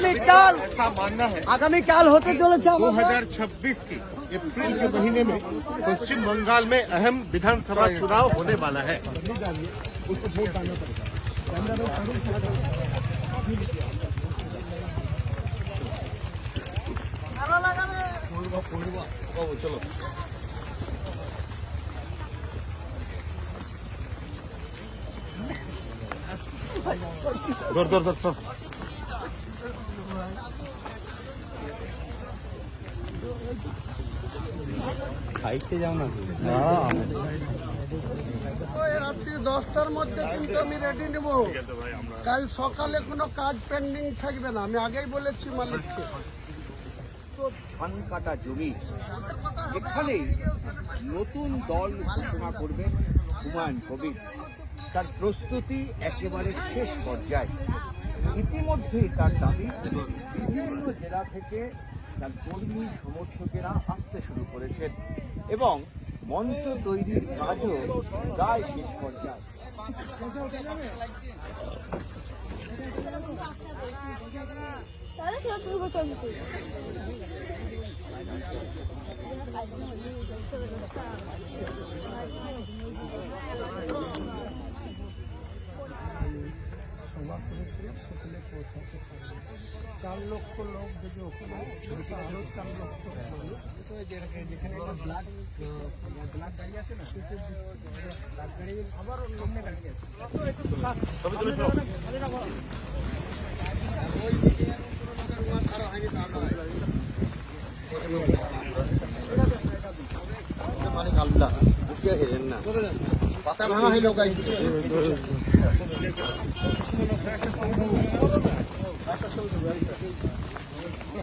আগামীকাল ऐसा मानना है আগামীকাল হতে চলেছে আমাদের 2026 की अप्रैल के महीने में पश्चिम बंगाल में अहम विधानसभा चुनाव होने वाला है दौड़ दौड़ दौड़ सब ওই রাত্রি দশটার মধ্যে কিন্তু আমি রেডি নেব। কাল সকালে কোনো কাজ পেন্ডিং থাকবে না। আমি আগেই বলেছি মালিককে। ধান কাটা জমি। এখানেই নতুন দল ঘোষণা করবে হুমায়ুন কবির। তার প্রস্তুতি একেবারে শেষ পর্যায়ে। ইতিমধ্যেই তার দাবি বিভিন্ন জেলা থেকে তার কর্মী সমর্থকেরা আসতে শুরু করেছেন এবং মঞ্চ তৈরির কাজও প্রায় শেষ পর্যায়ে। চার লক্ষ লোক যদি ওখানে আরও চার লক্ষ মানুষ তো যেখানে ব্লাড ব্লাড গাড়ি আছে না ব্লাড গাড়ি আবার অন্য গাড়ি আছে। মানে কাল্লা হেরেন না? পাতা ভাঙা হইল গাই